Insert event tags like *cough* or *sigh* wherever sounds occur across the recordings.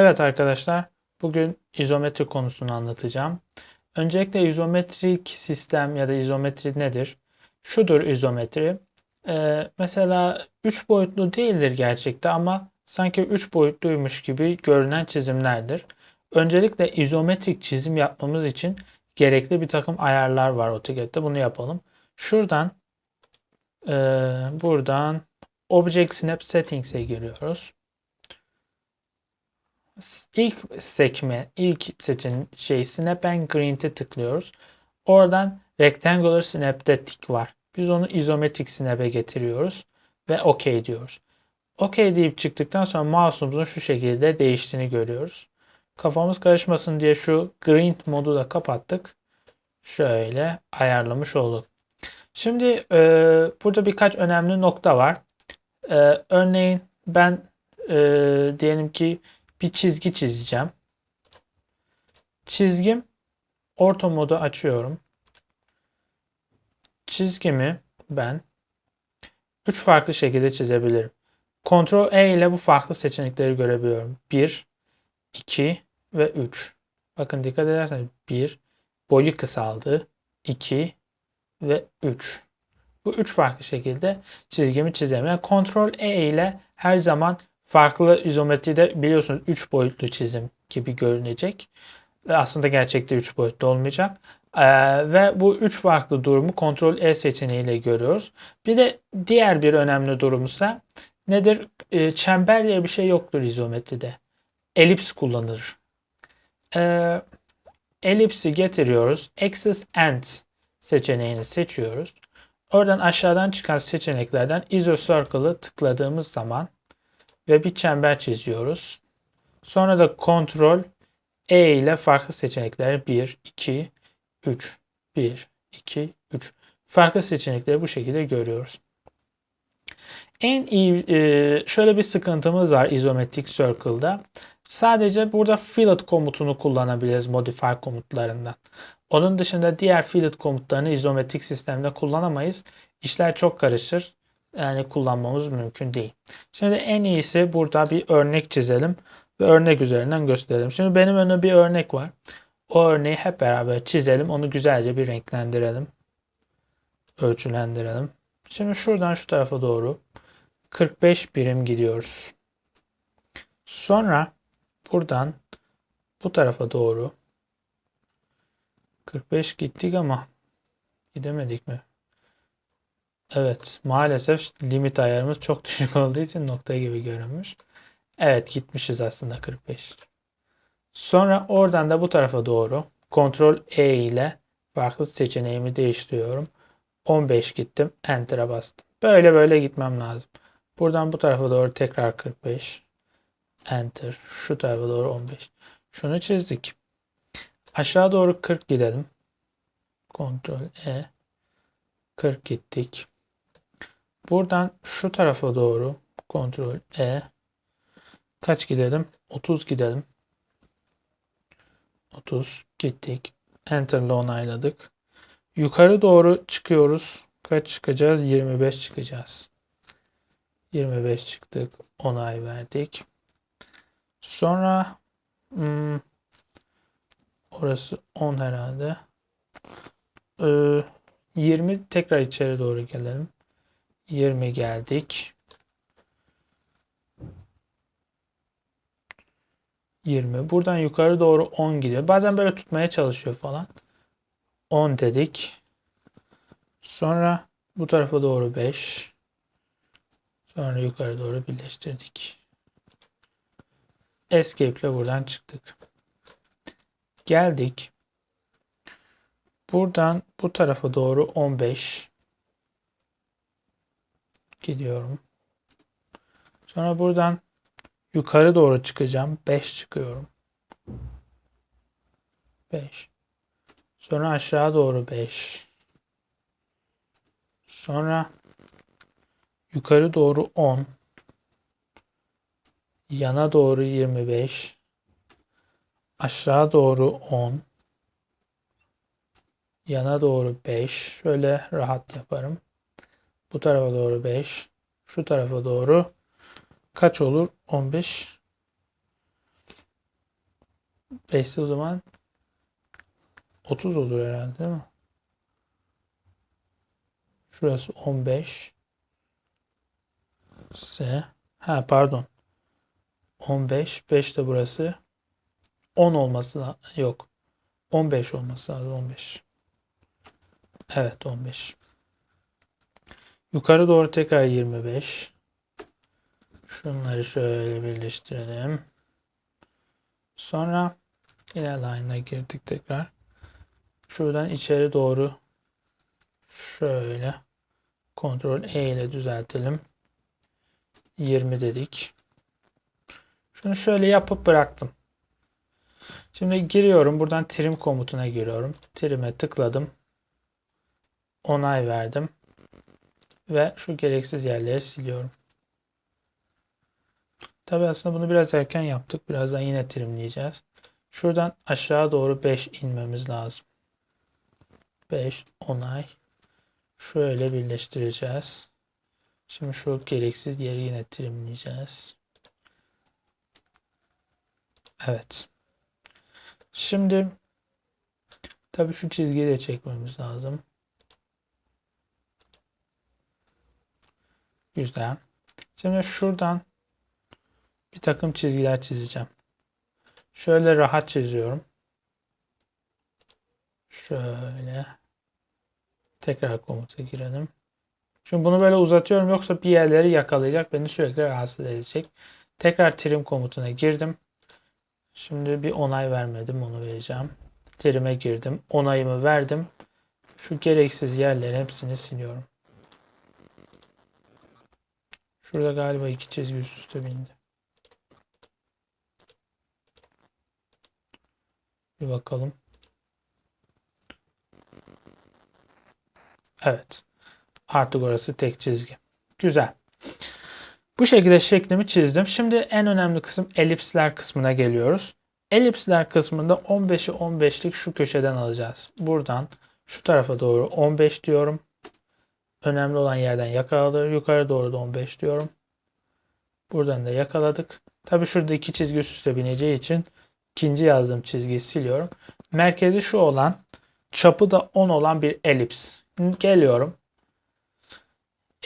Evet arkadaşlar, bugün izometri konusunu anlatacağım. Öncelikle izometrik sistem ya da izometri nedir? Şudur izometri. Ee, mesela 3 boyutlu değildir gerçekte ama sanki 3 boyutluymuş gibi görünen çizimlerdir. Öncelikle izometrik çizim yapmamız için gerekli bir takım ayarlar var AutoCAD'de. Bunu yapalım. Şuradan e, buradan Object Snap Settings'e giriyoruz ilk sekme, ilk seçen şey Snap and Grid'e tıklıyoruz. Oradan Rectangular Snap'te tik var. Biz onu izometrik snap'e getiriyoruz ve OK diyoruz. OK deyip çıktıktan sonra mouse'umuzun şu şekilde değiştiğini görüyoruz. Kafamız karışmasın diye şu Grind modu da kapattık. Şöyle ayarlamış olduk. Şimdi e, burada birkaç önemli nokta var. E, örneğin ben e, diyelim ki bir çizgi çizeceğim. Çizgim orta modu açıyorum. Çizgimi ben 3 farklı şekilde çizebilirim. Ctrl E ile bu farklı seçenekleri görebiliyorum. 1, 2 ve 3. Bakın dikkat ederseniz 1 boyu kısaldı. 2 ve 3. Bu üç farklı şekilde çizgimi çizerim. Yani Ctrl E ile her zaman farklı izometride biliyorsunuz 3 boyutlu çizim gibi görünecek. Aslında gerçekte 3 boyutlu olmayacak. Ee, ve bu 3 farklı durumu Ctrl E seçeneğiyle görüyoruz. Bir de diğer bir önemli durum ise nedir? Ee, çember diye bir şey yoktur izometride. Elips kullanılır. Ee, elipsi getiriyoruz. Axis End seçeneğini seçiyoruz. Oradan aşağıdan çıkan seçeneklerden Iso Circle'ı tıkladığımız zaman ve bir çember çiziyoruz. Sonra da kontrol E ile farklı seçenekler 1, 2, 3, 1, 2, 3. Farklı seçenekleri bu şekilde görüyoruz. En iyi e, şöyle bir sıkıntımız var izometrik circle'da. Sadece burada fillet komutunu kullanabiliriz modify komutlarından. Onun dışında diğer fillet komutlarını izometrik sistemde kullanamayız. İşler çok karışır yani kullanmamız mümkün değil. Şimdi en iyisi burada bir örnek çizelim ve örnek üzerinden gösterelim. Şimdi benim önümde bir örnek var. O örneği hep beraber çizelim. Onu güzelce bir renklendirelim. Ölçülendirelim. Şimdi şuradan şu tarafa doğru 45 birim gidiyoruz. Sonra buradan bu tarafa doğru 45 gittik ama gidemedik mi? Evet maalesef limit ayarımız çok *laughs* düşük olduğu için nokta gibi görünmüş. Evet gitmişiz aslında 45. Sonra oradan da bu tarafa doğru Ctrl E ile farklı seçeneğimi değiştiriyorum. 15 gittim. Enter'a bastım. Böyle böyle gitmem lazım. Buradan bu tarafa doğru tekrar 45. Enter. Şu tarafa doğru 15. Şunu çizdik. Aşağı doğru 40 gidelim. Ctrl E. 40 gittik. Buradan şu tarafa doğru kontrol E kaç gidelim? 30 gidelim. 30 gittik. Enter ile onayladık. Yukarı doğru çıkıyoruz. Kaç çıkacağız? 25 çıkacağız. 25 çıktık. Onay verdik. Sonra hmm, orası 10 herhalde. Ee, 20 tekrar içeri doğru gelelim. 20 geldik. 20. Buradan yukarı doğru 10 gidiyor. Bazen böyle tutmaya çalışıyor falan. 10 dedik. Sonra bu tarafa doğru 5. Sonra yukarı doğru birleştirdik. Escape ile buradan çıktık. Geldik. Buradan bu tarafa doğru 15 gidiyorum. Sonra buradan yukarı doğru çıkacağım. 5 çıkıyorum. 5. Sonra aşağı doğru 5. Sonra yukarı doğru 10. Yana doğru 25. Aşağı doğru 10. Yana doğru 5. Şöyle rahat yaparım. Bu tarafa doğru 5. Şu tarafa doğru kaç olur? 15. 5 o zaman 30 olur herhalde değil mi? Şurası 15. S. Ha pardon. 15. 5 de burası. 10 olması yok. 15 olması lazım. 15. Evet 15. Yukarı doğru tekrar 25. Şunları şöyle birleştirelim. Sonra yine line'a girdik tekrar. Şuradan içeri doğru şöyle kontrol E ile düzeltelim. 20 dedik. Şunu şöyle yapıp bıraktım. Şimdi giriyorum. Buradan trim komutuna giriyorum. Trim'e tıkladım. Onay verdim. Ve şu gereksiz yerleri siliyorum. Tabi aslında bunu biraz erken yaptık. Birazdan yine trimleyeceğiz. Şuradan aşağı doğru 5 inmemiz lazım. 5 onay. Şöyle birleştireceğiz. Şimdi şu gereksiz yeri yine trimleyeceğiz. Evet. Şimdi tabii şu çizgiyi de çekmemiz lazım. Güzel. Şimdi şuradan bir takım çizgiler çizeceğim. Şöyle rahat çiziyorum. Şöyle. Tekrar komuta girelim. Çünkü bunu böyle uzatıyorum yoksa bir yerleri yakalayacak. Beni sürekli rahatsız edecek. Tekrar trim komutuna girdim. Şimdi bir onay vermedim. Onu vereceğim. Trim'e girdim. Onayımı verdim. Şu gereksiz yerleri hepsini siliyorum. Şurada galiba iki çizgi üst üste bindi. Bir bakalım. Evet. Artık orası tek çizgi. Güzel. Bu şekilde şeklimi çizdim. Şimdi en önemli kısım elipsler kısmına geliyoruz. Elipsler kısmında 15'i 15'lik şu köşeden alacağız. Buradan şu tarafa doğru 15 diyorum. Önemli olan yerden yakaladı. Yukarı doğru da 15 diyorum. Buradan da yakaladık. Tabi şurada iki çizgi üst üste bineceği için ikinci yazdığım çizgiyi siliyorum. Merkezi şu olan çapı da 10 olan bir elips. Geliyorum.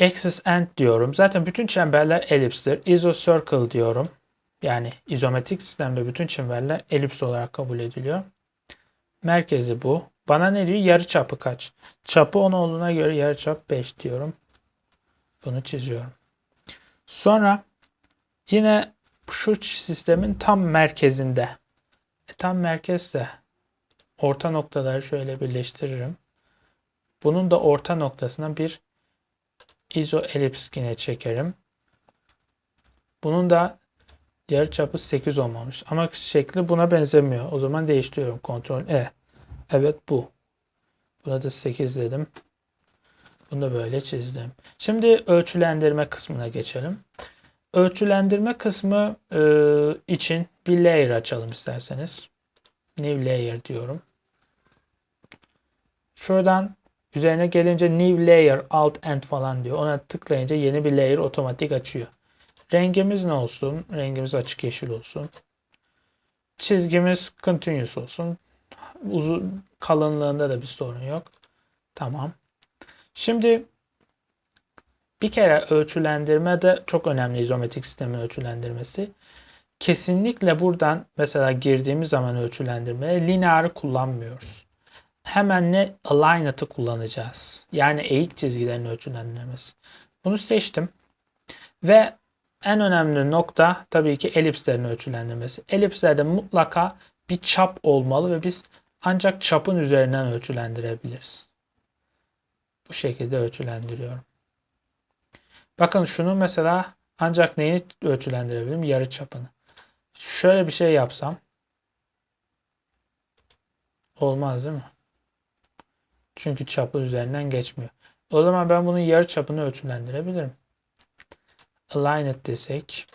Axis end diyorum. Zaten bütün çemberler elipstir. Isocircle diyorum. Yani izometrik sistemde bütün çemberler elips olarak kabul ediliyor. Merkezi bu. Bana ne diyor? Yarı çapı kaç? Çapı 10 olduğuna göre yarı çap 5 diyorum. Bunu çiziyorum. Sonra yine şu sistemin tam merkezinde. E, tam merkezde orta noktaları şöyle birleştiririm. Bunun da orta noktasına bir izoelips yine çekerim. Bunun da yarıçapı 8 olmamış. Ama şekli buna benzemiyor. O zaman değiştiriyorum. Kontrol E. Evet bu. Buna da 8 dedim. Bunu da böyle çizdim. Şimdi ölçülendirme kısmına geçelim. Ölçülendirme kısmı e, için bir layer açalım isterseniz. New layer diyorum. Şuradan üzerine gelince new layer alt end falan diyor. Ona tıklayınca yeni bir layer otomatik açıyor. Rengimiz ne olsun? Rengimiz açık yeşil olsun. Çizgimiz continuous olsun. Uzun kalınlığında da bir sorun yok. Tamam. Şimdi bir kere ölçülendirme de çok önemli izometrik sistemin ölçülendirmesi. Kesinlikle buradan mesela girdiğimiz zaman ölçülendirmeye linearı kullanmıyoruz. Hemen ne aligned'ı kullanacağız. Yani eğik çizgilerin ölçülendirmesi. Bunu seçtim. Ve en önemli nokta tabii ki elipslerin ölçülendirmesi. Elipslerde mutlaka bir çap olmalı ve biz ancak çapın üzerinden ölçülendirebiliriz. Bu şekilde ölçülendiriyorum. Bakın şunu mesela ancak neyi ölçülendirebilirim? Yarı çapını. Şöyle bir şey yapsam olmaz değil mi? Çünkü çapı üzerinden geçmiyor. O zaman ben bunun yarı çapını ölçülendirebilirim. Align it desek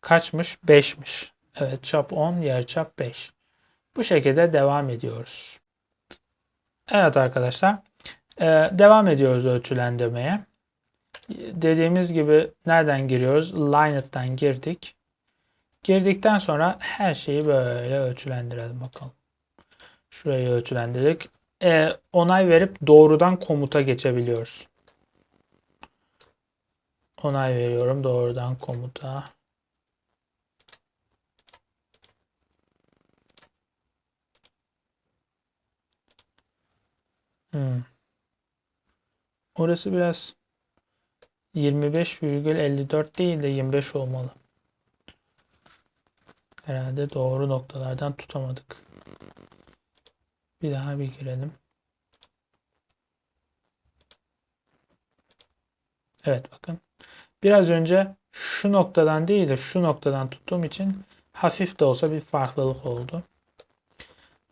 kaçmış? 5'miş. Evet çap 10, yarı çap 5. Bu şekilde devam ediyoruz. Evet arkadaşlar. Ee, devam ediyoruz ölçülendirmeye. Dediğimiz gibi nereden giriyoruz? Lined'dan girdik. Girdikten sonra her şeyi böyle ölçülendirelim bakalım. Şurayı ölçülendirdik. Ee, onay verip doğrudan komuta geçebiliyoruz. Onay veriyorum doğrudan komuta. Hmm. Orası biraz 25,54 değil de 25 olmalı. Herhalde doğru noktalardan tutamadık. Bir daha bir girelim. Evet bakın. Biraz önce şu noktadan değil de şu noktadan tuttuğum için hafif de olsa bir farklılık oldu.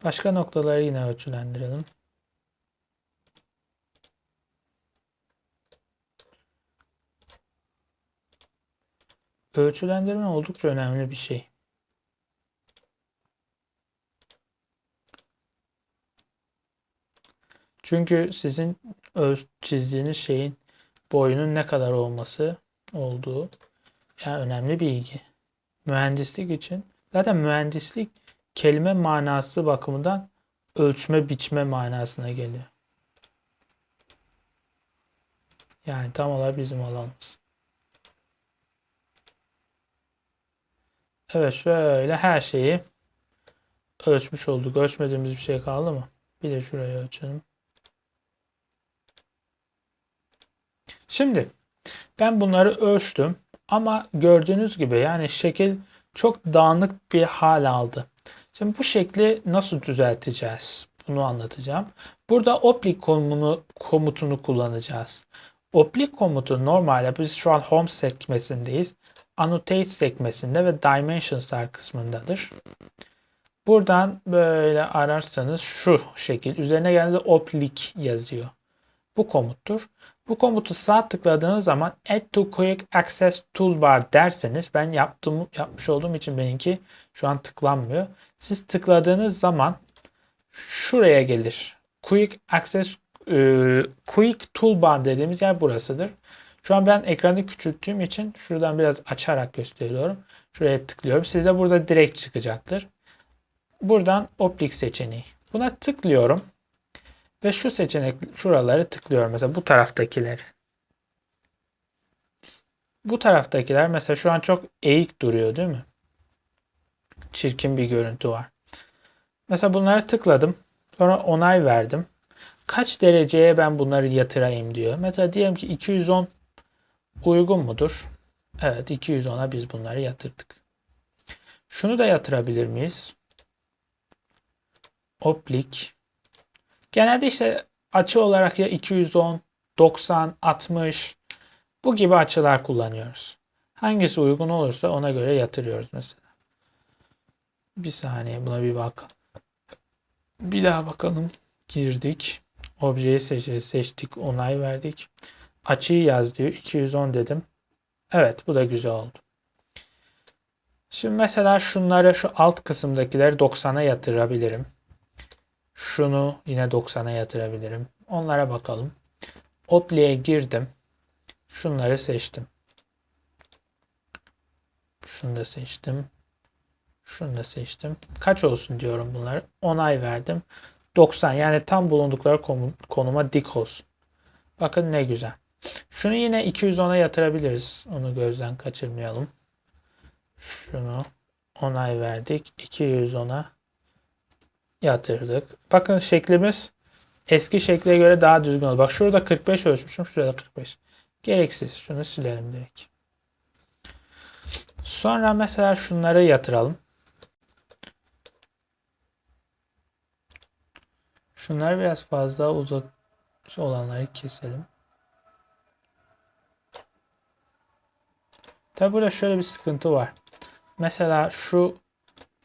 Başka noktaları yine ölçülendirelim. Ölçülendirme oldukça önemli bir şey. Çünkü sizin çizdiğiniz şeyin boyunun ne kadar olması olduğu yani önemli bilgi. Mühendislik için zaten mühendislik kelime manası bakımından ölçme biçme manasına geliyor. Yani tam olarak bizim alanımız. Evet şöyle her şeyi ölçmüş olduk. Ölçmediğimiz bir şey kaldı mı? Bir de şurayı ölçelim. Şimdi ben bunları ölçtüm ama gördüğünüz gibi yani şekil çok dağınık bir hal aldı. Şimdi bu şekli nasıl düzelteceğiz? Bunu anlatacağım. Burada oplik komunu, komutunu kullanacağız. Oplik komutu normalde biz şu an home sekmesindeyiz. Annotate sekmesinde ve Dimensions'lar kısmındadır. Buradan böyle ararsanız şu şekil üzerine geldiğinizde oplik yazıyor. Bu komuttur. Bu komutu sağ tıkladığınız zaman Add to Quick Access Toolbar derseniz ben yaptığım, yapmış olduğum için benimki şu an tıklanmıyor. Siz tıkladığınız zaman şuraya gelir. Quick Access e, Quick Toolbar dediğimiz yer burasıdır. Şu an ben ekranı küçülttüğüm için şuradan biraz açarak gösteriyorum. Şuraya tıklıyorum. Size burada direkt çıkacaktır. Buradan Oplik seçeneği. Buna tıklıyorum. Ve şu seçenek şuraları tıklıyorum. Mesela bu taraftakileri. Bu taraftakiler mesela şu an çok eğik duruyor değil mi? Çirkin bir görüntü var. Mesela bunları tıkladım. Sonra onay verdim. Kaç dereceye ben bunları yatırayım diyor. Mesela diyelim ki 210 uygun mudur? Evet 210'a biz bunları yatırdık. Şunu da yatırabilir miyiz? Oplik Genelde işte açı olarak ya 210, 90, 60 bu gibi açılar kullanıyoruz. Hangisi uygun olursa ona göre yatırıyoruz mesela. Bir saniye buna bir bak. Bir daha bakalım. Girdik. Objeyi seçtik, onay verdik. Açıyı yaz diyor. 210 dedim. Evet bu da güzel oldu. Şimdi mesela şunları şu alt kısımdakileri 90'a yatırabilirim. Şunu yine 90'a yatırabilirim. Onlara bakalım. Ople'ye girdim. Şunları seçtim. Şunu da seçtim. Şunu da seçtim. Kaç olsun diyorum bunları. Onay verdim. 90 yani tam bulundukları konuma dik olsun. Bakın ne güzel. Şunu yine 210'a yatırabiliriz. Onu gözden kaçırmayalım. Şunu onay verdik. 210'a yatırdık. Bakın şeklimiz eski şekle göre daha düzgün oldu. Bak şurada 45 ölçmüşüm. Şurada 45. Gereksiz. Şunu silelim direkt. Sonra mesela şunları yatıralım. Şunları biraz fazla uzak olanları keselim. Tabi burada şöyle bir sıkıntı var. Mesela şu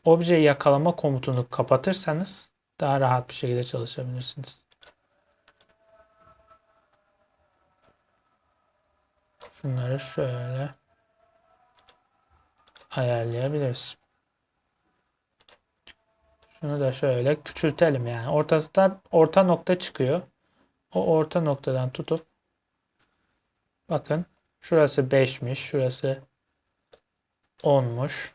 obje yakalama komutunu kapatırsanız daha rahat bir şekilde çalışabilirsiniz. Şunları şöyle ayarlayabiliriz. Şunu da şöyle küçültelim yani. Ortasından orta nokta çıkıyor. O orta noktadan tutup bakın şurası 5'miş, şurası 10'muş.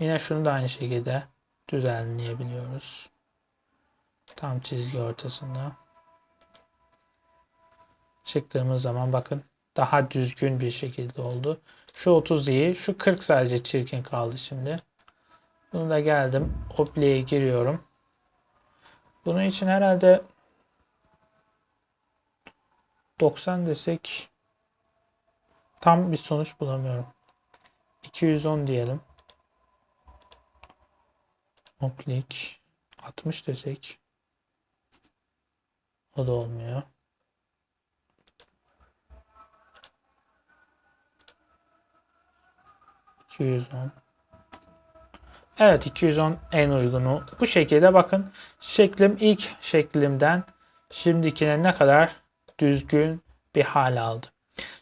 Yine şunu da aynı şekilde düzenleyebiliyoruz. Tam çizgi ortasında. Çıktığımız zaman bakın daha düzgün bir şekilde oldu. Şu 30 iyi. Şu 40 sadece çirkin kaldı şimdi. Bunu da geldim. Obli'ye giriyorum. Bunun için herhalde 90 desek tam bir sonuç bulamıyorum. 210 diyelim. Oblik 60 desek o da olmuyor. ...210... Evet 210 en uygunu. Bu şekilde bakın şeklim ilk şeklimden şimdikine ne kadar düzgün bir hal aldı.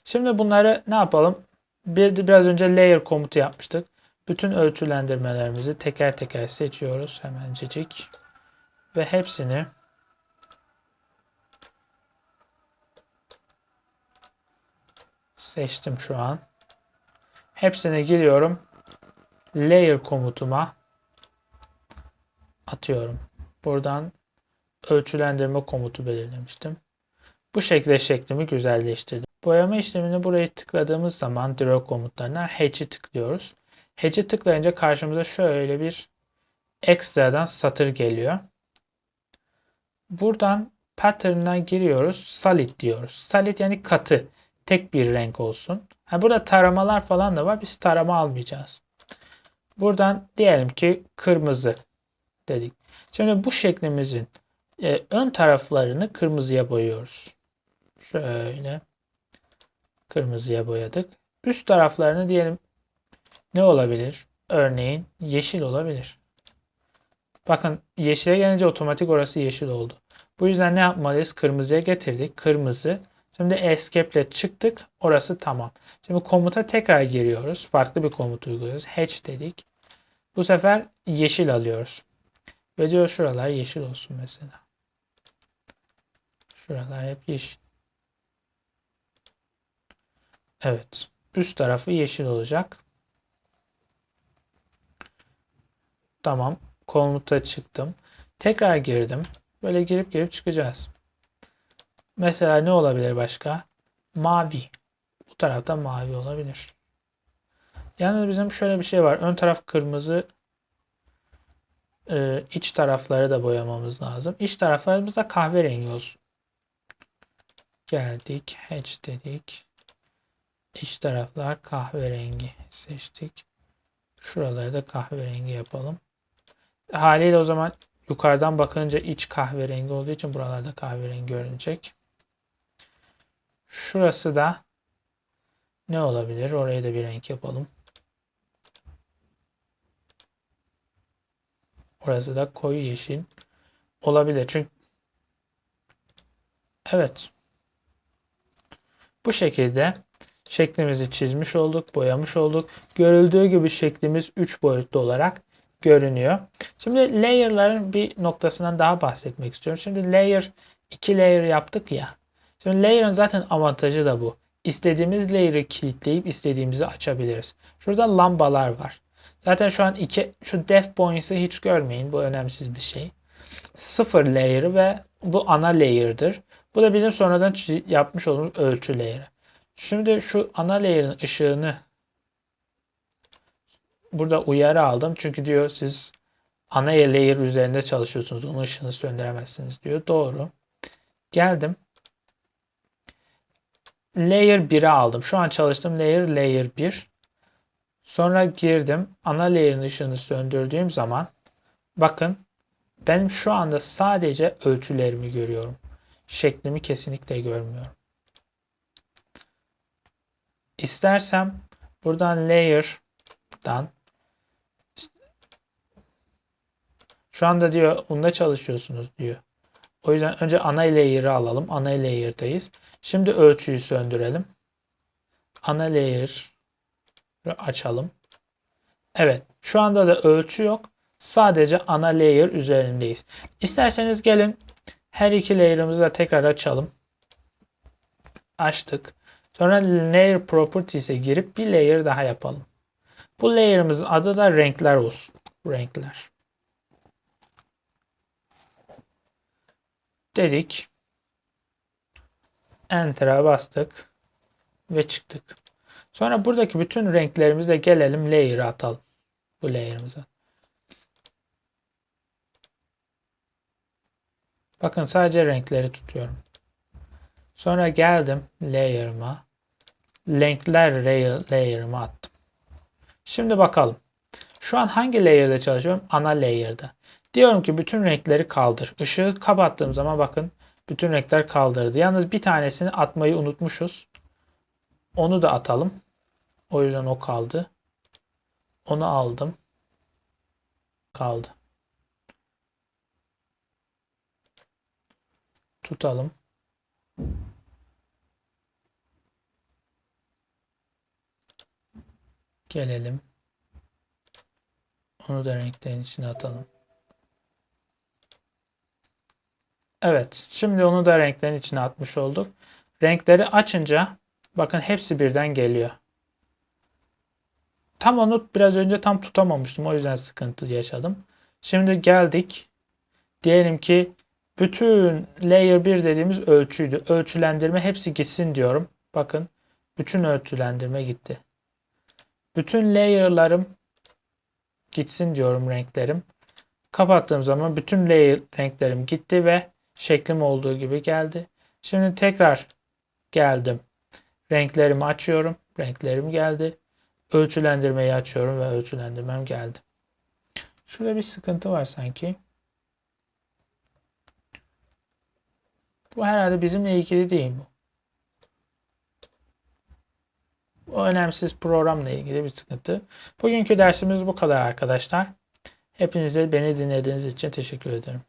Şimdi bunları ne yapalım? Bir, biraz önce layer komutu yapmıştık. Bütün ölçülendirmelerimizi teker teker seçiyoruz hemencecik. Ve hepsini seçtim şu an. Hepsine giriyorum. Layer komutuma atıyorum. Buradan ölçülendirme komutu belirlemiştim. Bu şekilde şeklimi güzelleştirdim. Boyama işlemini buraya tıkladığımız zaman draw komutlarından hatch'i tıklıyoruz. Hatch'i tıklayınca karşımıza şöyle bir ekstradan satır geliyor. Buradan pattern'ına giriyoruz. Solid diyoruz. Solid yani katı. Tek bir renk olsun. Ha, burada taramalar falan da var. Biz tarama almayacağız. Buradan diyelim ki kırmızı dedik. Şimdi bu şeklimizin e, ön taraflarını kırmızıya boyuyoruz. Şöyle kırmızıya boyadık. Üst taraflarını diyelim ne olabilir? Örneğin yeşil olabilir. Bakın yeşile gelince otomatik orası yeşil oldu. Bu yüzden ne yapmalıyız? Kırmızıya getirdik. Kırmızı. Şimdi escape ile çıktık. Orası tamam. Şimdi komuta tekrar giriyoruz. Farklı bir komut uyguluyoruz. Hatch dedik. Bu sefer yeşil alıyoruz. Ve diyor şuralar yeşil olsun mesela. Şuralar hep yeşil. Evet. Üst tarafı yeşil olacak. Tamam. Komuta çıktım. Tekrar girdim. Böyle girip girip çıkacağız. Mesela ne olabilir başka? Mavi. Bu tarafta mavi olabilir. Yalnız bizim şöyle bir şey var. Ön taraf kırmızı. Ee, iç tarafları da boyamamız lazım. İç taraflarımız da kahverengi olsun. Geldik. Hatch dedik. İç taraflar kahverengi seçtik. Şuraları da kahverengi yapalım. Haliyle o zaman yukarıdan bakınca iç kahverengi olduğu için buralarda kahverengi görünecek. Şurası da ne olabilir? Oraya da bir renk yapalım. Orası da koyu yeşil olabilir. Çünkü evet. Bu şekilde şeklimizi çizmiş olduk, boyamış olduk. Görüldüğü gibi şeklimiz 3 boyutlu olarak görünüyor. Şimdi layer'ların bir noktasından daha bahsetmek istiyorum. Şimdi layer 2 layer yaptık ya. Şimdi layer'ın zaten avantajı da bu. İstediğimiz layer'ı kilitleyip istediğimizi açabiliriz. Şurada lambalar var. Zaten şu an iki, şu def points'ı hiç görmeyin. Bu önemsiz bir şey. Sıfır layer'ı ve bu ana layer'dır. Bu da bizim sonradan yapmış olduğumuz ölçü layer'ı. Şimdi şu ana layer'ın ışığını burada uyarı aldım. Çünkü diyor siz ana layer üzerinde çalışıyorsunuz. Onun ışığını söndüremezsiniz diyor. Doğru. Geldim. Layer 1'e aldım. Şu an çalıştığım layer layer 1. Sonra girdim. Ana layer'ın ışığını söndürdüğüm zaman bakın benim şu anda sadece ölçülerimi görüyorum. Şeklimi kesinlikle görmüyorum. İstersem buradan layer'dan şu anda diyor bunda çalışıyorsunuz diyor. O yüzden önce ana layer'ı alalım. Ana layer'dayız. Şimdi ölçüyü söndürelim. Ana layer açalım. Evet. Şu anda da ölçü yok. Sadece ana layer üzerindeyiz. İsterseniz gelin her iki layer'ımızı da tekrar açalım. Açtık. Sonra layer properties'e girip bir layer daha yapalım. Bu layer'ımızın adı da renkler olsun. Renkler. Dedik. Enter'a bastık. Ve çıktık. Sonra buradaki bütün renklerimizle gelelim layer'a atalım. Bu layer'ımıza. Bakın sadece renkleri tutuyorum. Sonra geldim layer'ıma. Renkler layer- layer'ıma attım. Şimdi bakalım. Şu an hangi layer'da çalışıyorum? Ana layer'da. Diyorum ki bütün renkleri kaldır. Işığı kapattığım zaman bakın bütün renkler kaldırdı. Yalnız bir tanesini atmayı unutmuşuz. Onu da atalım. O yüzden o kaldı. Onu aldım. Kaldı. Tutalım. Gelelim. Onu da renklerin içine atalım. Evet. Şimdi onu da renklerin içine atmış olduk. Renkleri açınca bakın hepsi birden geliyor. Tam onu biraz önce tam tutamamıştım. O yüzden sıkıntı yaşadım. Şimdi geldik. Diyelim ki bütün layer 1 dediğimiz ölçüydü. Ölçülendirme hepsi gitsin diyorum. Bakın bütün ölçülendirme gitti. Bütün layer'larım gitsin diyorum renklerim. Kapattığım zaman bütün layer renklerim gitti ve şeklim olduğu gibi geldi. Şimdi tekrar geldim. Renklerimi açıyorum. Renklerim geldi. Ölçülendirmeyi açıyorum ve ölçülendirmem geldi. Şurada bir sıkıntı var sanki. Bu herhalde bizimle ilgili değil bu. O önemsiz programla ilgili bir sıkıntı. Bugünkü dersimiz bu kadar arkadaşlar. Hepinize beni dinlediğiniz için teşekkür ederim.